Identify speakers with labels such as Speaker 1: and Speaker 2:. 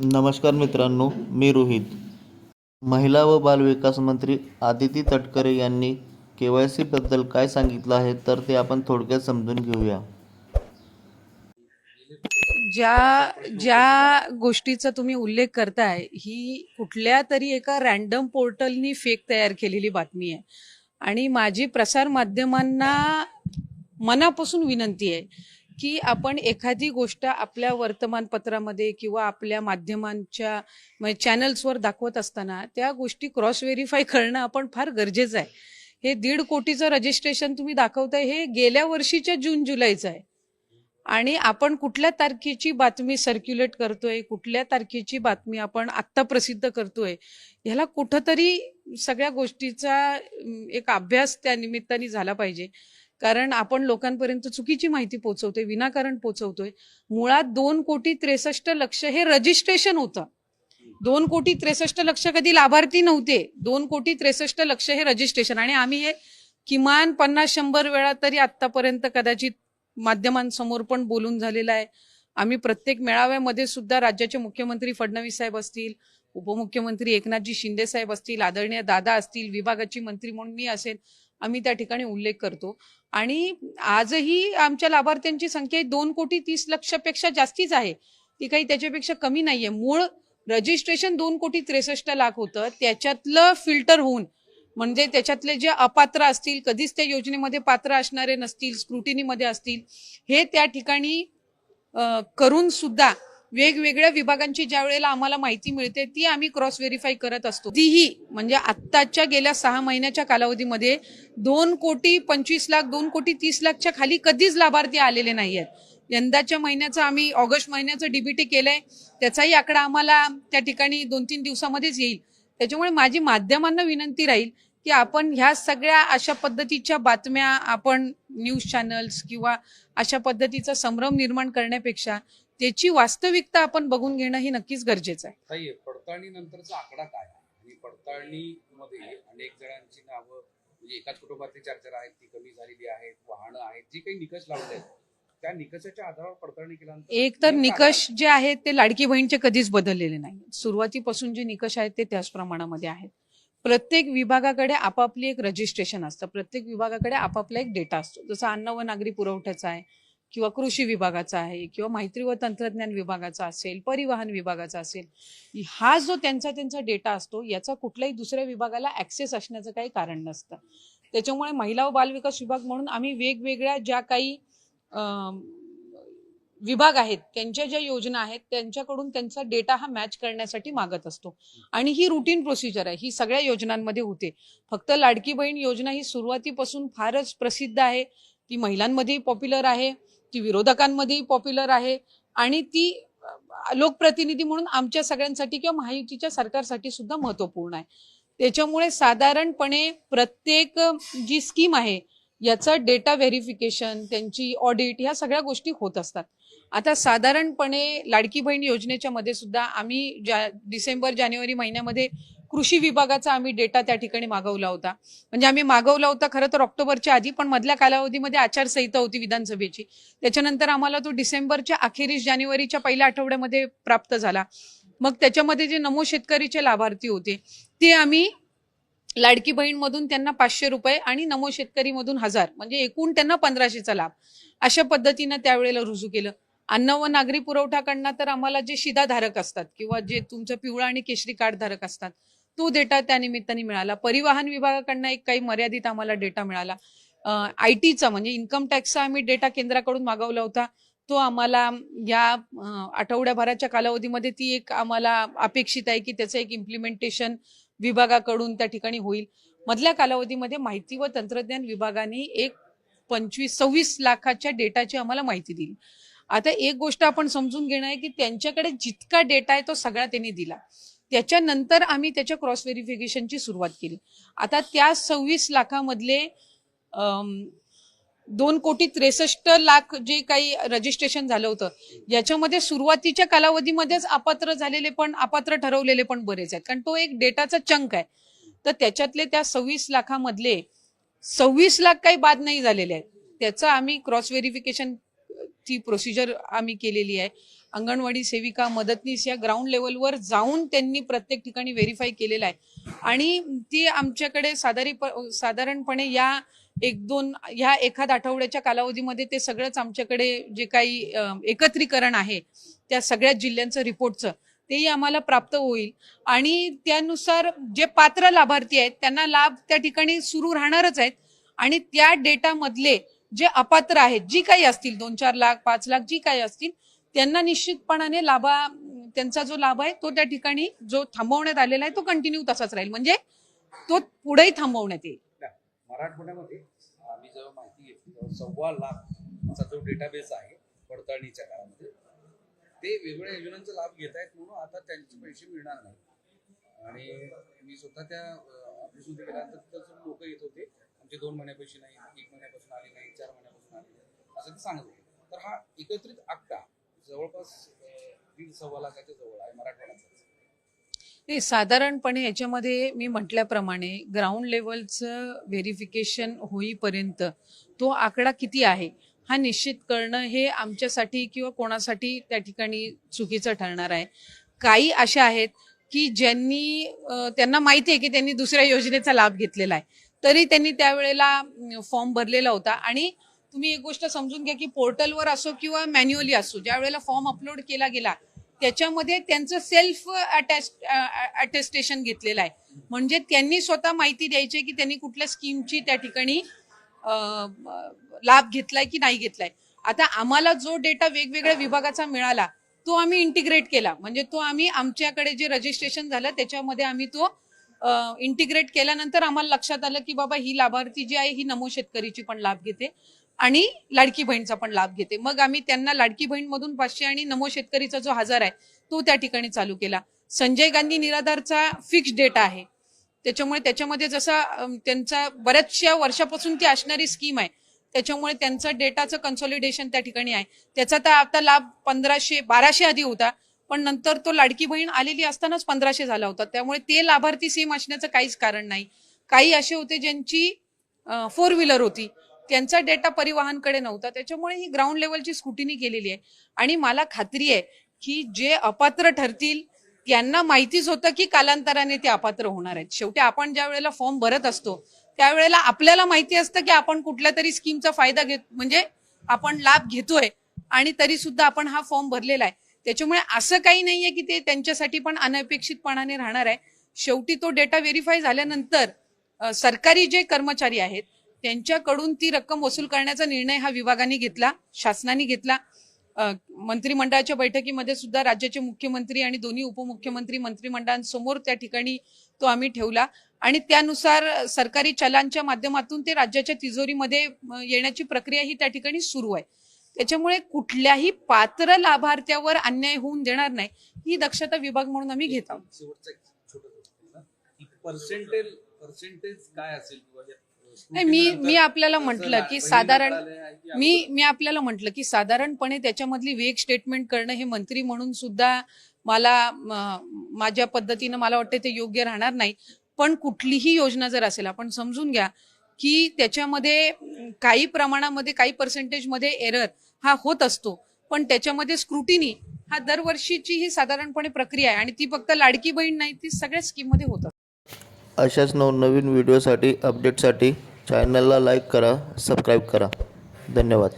Speaker 1: नमस्कार मित्रांनो मी रोहित. महिला व बालविकास मंत्री आदिती तटकरे यांनी के वाय सीबद्दल काय सांगितलं आहे तर ते आपण थोडक्यात समजून घेऊया.
Speaker 2: ज्या ज्या गोष्टीचा तुम्ही उल्लेख करताय ही कुठल्या तरी एका रॅन्डम पोर्टलनी फेक तयार केलेली बातमी आहे. आणि माझी प्रसार माध्यमांना मनापासून विनंती आहे की आपण एखादी गोष्ट आपल्या वर्तमानपत्रामध्ये किंवा आपल्या माध्यमांच्या म्हणजे चॅनल्सवर दाखवत असताना त्या गोष्टी क्रॉस व्हेरीफाय करणं आपण फार गरजेचं आहे. हे दीड कोटीचं रजिस्ट्रेशन तुम्ही दाखवताय हे गेल्या वर्षीच्या जून जुलैचं आहे. आणि आपण कुठल्या तारखेची बातमी सर्क्युलेट करतोय कुठल्या तारखेची बातमी आपण आत्ता प्रसिद्ध करतोय ह्याला कुठंतरी सगळ्या गोष्टीचा एक अभ्यास त्या निमित्ताने झाला पाहिजे. कारण आपण लोकांपर्यंत चुकीची माहिती पोहोचवतोय विनाकारण पोहोचवतोय. मुळात दोन कोटी त्रेसष्ट लक्ष हे रजिस्ट्रेशन होतं. दोन कोटी त्रेसष्ट लक्ष कधी लाभार्थी नव्हते. दोन कोटी त्रेसष्ट लक्ष हे रजिस्ट्रेशन आणि आम्ही हे किमान पन्नास शंभर वेळा तरी आतापर्यंत कदाचित माध्यमांसमोर पण बोलून झालेलं आहे. आम्ही प्रत्येक मेळाव्यामध्ये सुद्धा राज्याचे मुख्यमंत्री फडणवीस साहेब असतील उपमुख्यमंत्री एकनाथजी शिंदे साहेब असतील आदरणीय दादा असतील विभागाची मंत्री म्हणून मी असेल आम्ही त्या ठिकाणी उल्लेख करतो. आणि आजही आमच्या लाभार्थ्यांची संख्या दोन कोटी तीस लक्षपेक्षा जास्तीच आहे. ती काही त्याच्यापेक्षा कमी नाहीये. मूळ रजिस्ट्रेशन दोन कोटी त्रेसष्ट लाख होतं. त्याच्यातलं फिल्टर होऊन म्हणजे त्याच्यातले जे अपात्र असतील कधीच त्या योजनेमध्ये पात्र असणारे नसतील स्क्रुटिनीमध्ये असतील हे त्या ठिकाणी करून सुद्धा वेगवेगळ्या विभागांची ज्या वेळेला आम्हाला माहिती मिळते ती आम्ही क्रॉस व्हेरीफाय करत असतो. तीही म्हणजे आत्ताच्या गेल्या सहा महिन्याच्या कालावधीमध्ये दोन कोटी पंचवीस लाख दोन कोटी तीस लाखच्या खाली कधीच लाभार्थी आलेले नाही आहेत यंदाच्या महिन्याचं आम्ही ऑगस्ट महिन्याचं डीबीटी केलंय त्याचाही आकडा आम्हाला त्या ठिकाणी दोन तीन दिवसामध्येच येईल. त्याच्यामुळे माझी माध्यमांना विनंती राहील की आपण ह्या सगळ्या अशा पद्धतीच्या बातम्या आपण न्यूज चॅनल्स किंवा अशा पद्धतीचा संभ्रम निर्माण करण्यापेक्षा त्याची वास्तविकता आपण बघून घेणं हे नक्कीच गरजेचं आहे.
Speaker 3: ताई पडताळणी नंतरचा आकडा काय आहे? आणि पडताळणीमध्ये अनेक जणांची नावं म्हणजे एकाच कुटुंबातली चार चार आहेत ती कमी झालेली आहेत वाहनं आहेत जी काही निकष लावले आहेत त्या निकषाच्या आधारावर पडताळणी केल्यानंतर
Speaker 2: एक तर निकष जे आहेत ते लाडकी बहीणचे कधीच बदललेले नाही. सुरुवातीपासून जे निकष आहेत ते त्याच प्रमाणामध्ये आहेत. प्रत्येक विभागाकडे आपापली एक रजिस्ट्रेशन असतं. प्रत्येक विभागाकडे आपापला एक डेटा असतो. जसं अन्न व नागरी पुरवठ्याचा आहे किंवा कृषी विभागाचा आहे किंवा माहिती व तंत्रज्ञान विभागाचा असेल परिवहन विभागाचा असेल हा जो त्यांचा त्यांचा डेटा असतो याचा कुठल्याही दुसऱ्या विभागाला ऍक्सेस असण्याचं काही कारण नसतं. त्याच्यामुळे महिला व बालविकास विभाग म्हणून आम्ही वेगवेगळ्या ज्या काही विभाग आहेत त्यांच्या ज्या योजना आहेत त्यांच्याकडून त्यांचा डेटा हा मॅच करण्यासाठी मागत असतो. आणि ही रुटीन प्रोसिजर आहे ही सगळ्या योजनांमध्ये होते. फक्त लाडकी बहीण योजना ही सुरुवातीपासून फारच प्रसिद्ध आहे ती महिलांमध्येही पॉप्युलर आहे. ती विरोधकांमध्येही पॉप्युलर आहे आणि ती लोकप्रतिनिधी म्हणून आमच्या सगळ्यांसाठी किंवा महायुतीच्या सरकारसाठी सुद्धा महत्त्वपूर्ण आहे. त्याच्यामुळे साधारणपणे प्रत्येक जी स्कीम आहे याचं डेटा व्हेरिफिकेशन त्यांची ऑडिट ह्या सगळ्या गोष्टी होत असतात. आता साधारणपणे लाडकी बहीण योजनेच्या मध्ये सुद्धा आम्ही ज्या डिसेंबर जानेवारी महिन्यामध्ये कृषी विभागाचा आम्ही डेटा त्या ठिकाणी मागवला होता. म्हणजे आम्ही मागवला होता खरं तर ऑक्टोबरच्या आधी पण मधल्या कालावधीमध्ये आचारसंहिता होती विधानसभेची. त्याच्यानंतर आम्हाला तो डिसेंबरच्या अखेरीस जानेवारीच्या पहिल्या आठवड्यामध्ये प्राप्त झाला. मग त्याच्यामध्ये जे नमो शेतकरीचे लाभार्थी होते ते आम्ही लाडकी बहीण मधून त्यांना पाचशे रुपये आणि नमो शेतकरी मधून हजार म्हणजे एकूण त्यांना पंधराशेचा लाभ. अशा पद्धतीनं त्यावेळेला रुजू केलं. अन्न व नागरी पुरवठाकडनं तर आम्हाला जे शिधाधारक असतात किंवा जे तुमचं पिवळा आणि केशरी कार्ड धारक असतात तो डेटा त्या निमित्ताने मिळाला. परिवहन विभागाकडनं एक काही मर्यादित आम्हाला डेटा मिळाला. आय टीचा म्हणजे इन्कम टॅक्सचा आम्ही डेटा केंद्राकडून मागवला होता. तो आम्हाला या आठवड्याभराच्या कालावधीमध्ये ती एक आम्हाला अपेक्षित आहे की त्याचं एक इम्प्लिमेंटेशन विभागाकडून त्या ठिकाणी होईल. मधल्या कालावधीमध्ये माहिती व तंत्रज्ञान विभागाने एक पंचवीस सव्वीस लाखाच्या डेटाची आम्हाला माहिती दिली. आता एक गोष्ट आपण समजून घेणं आहे की त्यांच्याकडे जितका डेटा आहे तो सगळा त्यांनी दिला. त्याच्यानंतर आम्ही त्याच्या क्रॉस व्हेरिफिकेशनची सुरुवात केली. आता त्या सव्वीस लाखामधले दोन कोटी त्रेसष्ट लाख जे काही रजिस्ट्रेशन झालं होतं याच्यामध्ये सुरुवातीच्या कालावधीमध्येच अपात्र झालेले पण अपात्र ठरवलेले पण बरेच आहेत. कारण तो एक डेटाचा चंक आहे. तर त्याच्यातले त्या सव्वीस लाखामधले सव्वीस लाख काही बाद नाही झालेले आहेत. त्याचं आम्ही क्रॉस व्हेरिफिकेशन ती प्रोसिजर आम्ही केलेली आहे. अंगणवाडी सेविका मदतनीस या ग्राउंड लेवलवर जाऊन त्यांनी प्रत्येक ठिकाणी व्हेरीफाय केलेलं आहे. आणि ती आमच्याकडे साधारी साधारणपणे या एक दोन ह्या एखाद आठवड्याच्या कालावधीमध्ये ते सगळंच आमच्याकडे जे काही एकत्रीकरण आहे त्या सगळ्या जिल्ह्यांचं रिपोर्टचं तेही आम्हाला प्राप्त होईल. आणि त्यानुसार जे पात्र लाभार्थी आहेत त्यांना लाभ त्या ठिकाणी सुरू राहणारच आहेत. आणि त्या डेटामधले जे अपात्र आहेत जी काही असतील दोन चार लाख पाच लाख जी काही असतील त्यांना निश्चितपणाने लाभा त्यांचा जो लाभ आहे तो त्या ठिकाणी जो थांबवण्यात आलेला आहे तो कंटिन्यू तसाच राहील. म्हणजे तो पुढेही थांबवण्यात येईल.
Speaker 3: मराठवाड्यामध्ये आम्ही जेव्हा माहिती घेतली सव्वा लाखचा जो डेटाबेस आहे पडताळणीच्या काळामध्ये ते वेगवेगळ्या योजनांचा लाभ घेत आहेत म्हणून आता त्यांचे पैसे मिळणार नाही आणि मी स्वतः त्या गेल्यानंतर लोक येत होते आमचे दोन महिन्या नाही एक महिन्यापासून आले नाही चार महिन्यापासून आले नाही असं ते सांगत होते. तर हा एकत्रित आकडा जवळपास दीड सव्वा लाखाच्या जवळ आहे मराठवाड्याचा.
Speaker 2: नाही साधारणपणे याच्यामध्ये मी म्हटल्याप्रमाणे ग्राउंड लेवलचं व्हेरिफिकेशन होईपर्यंत तो आकडा किती आहे हा निश्चित करणं हे आमच्यासाठी किंवा कोणासाठी त्या ठिकाणी चुकीचं ठरणार आहे. काही अशा आहेत की ज्यांनी त्यांना माहिती आहे की त्यांनी दुसऱ्या योजनेचा लाभ घेतलेला आहे. तरी त्यांनी त्यावेळेला फॉर्म भरलेला होता. आणि तुम्ही एक गोष्ट समजून घ्या की पोर्टलवर असो किंवा मॅन्युअली असो ज्या वेळेला फॉर्म अपलोड केला गेला त्याच्यामध्ये त्यांचं सेल्फ अटेस्टेशन घेतलेलं आहे. म्हणजे त्यांनी स्वतः माहिती द्यायची की त्यांनी कुठल्या स्कीमची त्या ठिकाणी लाभ घेतलाय की नाही घेतलाय. आता आम्हाला जो डेटा वेगवेगळ्या विभागाचा मिळाला तो आम्ही इंटिग्रेट केला. म्हणजे तो आम्ही आमच्याकडे जे रजिस्ट्रेशन झालं त्याच्यामध्ये आम्ही तो इंटिग्रेट केल्यानंतर आम्हाला लक्षात आलं की बाबा ही लाभार्थी जी आहे ही नमो शेतकरीची पण लाभ घेते आणि लाडकी बहीणचा पण लाभ घेते. मग आम्ही त्यांना लाडकी बहीण मधून पाचशे आणि नमो शेतकरीचा जो हजार आहे तो त्या ठिकाणी चालू केला. संजय गांधी निराधारचा फिक्स डेटा आहे. त्याच्यामुळे त्याच्यामध्ये जसा त्यांचा बऱ्याचशा वर्षापासून ती असणारी स्कीम आहे. त्याच्यामुळे त्यांचं डेटाचं कन्सॉलिडेशन त्या ठिकाणी आहे. त्याचा तर आता लाभ पंधराशे बाराशे आधी होता. पण नंतर तो लाडकी बहीण आलेली असतानाच पंधराशे झाला होता. त्यामुळे ते लाभार्थी सेम असण्याचं काहीच कारण नाही. काही असे होते ज्यांची फोर व्हीलर होती. त्यांचा डेटा परिवहनकडे नव्हता. त्याच्यामुळे ही ग्राउंड लेवलची स्कुटीनी केलेली आहे. आणि मला खात्री आहे की जे अपात्र ठरतील त्यांना माहितीच होतं की कालांतराने ते अपात्र होणार आहेत. शेवटी आपण ज्या वेळेला फॉर्म भरत असतो त्यावेळेला आपल्याला माहिती असतं की आपण कुठल्या तरी स्कीमचा फायदा घेत म्हणजे आपण लाभ घेतोय आणि तरी सुद्धा आपण हा फॉर्म भरलेला आहे. त्याच्यामुळे असं काही नाहीये की ते त्यांच्यासाठी पण अनपेक्षितपणाने राहणार आहे. शेवटी तो डेटा व्हेरीफाय झाल्यानंतर सरकारी जे कर्मचारी आहेत त्यांच्याकडून ती रक्कम वसूल करण्याचा निर्णय हा विभागाने घेतला शासनाने घेतला. मंत्रिमंडळाच्या बैठकीमध्ये सुद्धा राज्याचे मुख्यमंत्री आणि दोन्ही उपमुख्यमंत्री मंत्रिमंडळांसमोर त्या ठिकाणी तो आम्ही ठेवला. आणि त्यानुसार सरकारी चलांच्या माध्यमातून ते राज्याच्या तिजोरीमध्ये येण्याची प्रक्रिया ही त्या ठिकाणी सुरू आहे. त्याच्यामुळे कुठल्याही पात्र लाभार्थ्यावर अन्याय होऊन देणार नाही. ही दक्षता विभाग म्हणून आम्ही घेत आहोत. नाही मी मी आपल्याला म्हटलं की साधारण मी मी आपल्याला म्हटलं की साधारणपणे त्याच्यामधली वेग स्टेटमेंट करणं हे मंत्री म्हणून सुद्धा मला माझ्या पद्धतीनं मला वाटतं ते योग्य राहणार नाही. पण कुठलीही योजना जर असेल आपण समजून घ्या की त्याच्यामध्ये काही प्रमाणामध्ये काही पर्सेंटेजमध्ये एरर हा होत असतो. पण त्याच्यामध्ये स्क्रुटिनी हा दरवर्षीची ही साधारणपणे प्रक्रिया आहे आणि ती फक्त लाडकी बहीण नाही ती सगळ्या स्कीममध्ये होत
Speaker 1: अशाच नवनवीन व्हिडिओसाठी अपडेटसाठी चॅनलला लाईक करा सबस्क्राईब करा. धन्यवाद.